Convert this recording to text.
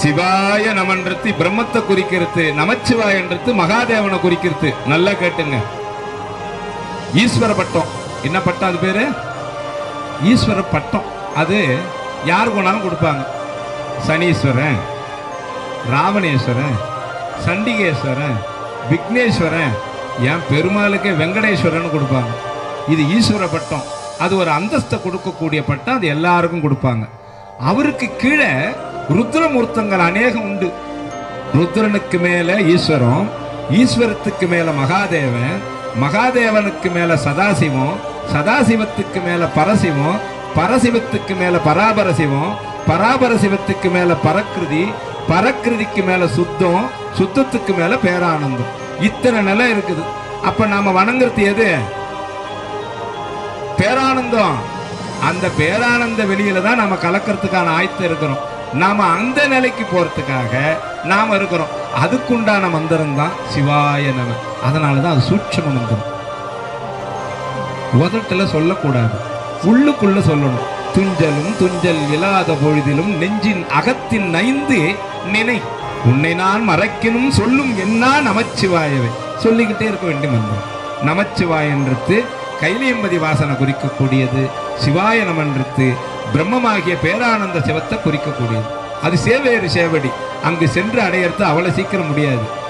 சிவாய நமன்றது பிரம்மத்தை குறிக்கிறது நமச்சிவாயன்றது மகாதேவனை குறிக்கிறது. நல்லா கேட்டுங்க. ஈஸ்வர பட்டம். என்ன பட்டம் அது பேரு? ஈஸ்வர பட்டம். அது யார் போனாலும் கொடுப்பாங்க. சனீஸ்வரன் ராவணேஸ்வரன் சண்டிகேஸ்வரன் விக்னேஸ்வரன் என் பெருமாளுக்கே வெங்கடேஸ்வரன் கொடுப்பாங்க. இது ஈஸ்வர பட்டம். அது ஒரு அந்தஸ்தை கொடுக்கக்கூடிய பட்டம். அது எல்லாருக்கும் கொடுப்பாங்க. அவருக்கு கீழே ருத்ரமூர்த்தங்கள் அநேகம் உண்டு. ருத்ரனுக்கு மேல ஈஸ்வரம் ஈஸ்வரத்துக்கு மேல மகாதேவன் மகாதேவனுக்கு மேல சதாசிவம் சதாசிவத்துக்கு மேல பரசிவம் பரசிவத்துக்கு மேல பராபரசிவம் பராபரசிவத்துக்கு மேல பரக்கிருதி பரக்கிருதிக்கு மேல சுத்தம் சுத்தத்துக்கு மேல பேரானந்தம். இத்தனை நிலை இருக்குது. அப்ப நாம வணங்குறது எது? பேரானந்தம். அந்த பேரானந்த வெளியில தான் நாம கலக்கிறதுக்கான ஆயத்தம் இருக்கிறோம். நாம அந்த நிலைக்கு போறதுக்காக நாம இருக்கிறோம். அதுக்குண்டான மந்திரம் தான் சிவாய நம. அதனால தான் அது சூட்சம மந்திரம். உதட்டுல சொல்லக்கூடாது. உள்ளுக்குள்ள சொல்லணும். துஞ்சலும் துஞ்சல் இல்லாத பொழுதிலும் நெஞ்சின் அகத்தின் நைந்து நினை. உன்னை நான் மறைக்கணும் சொல்லும் என்ன நமச்சிவாயவை. சொல்லிக்கிட்டே இருக்க வேண்டிய மந்திரம். நமச்சிவாயன்றது கைலியம்பதி வாசனை குறிக்கக்கூடியது. சிவாய நமன்றது பிரம்மமாகிய பேரானந்த சிவத்தை குறிக்கக்கூடியது. அது சேவேறு சேவடி. அங்கு சென்று அடையறது அவ்வளவு சீக்கிரம் முடியாது.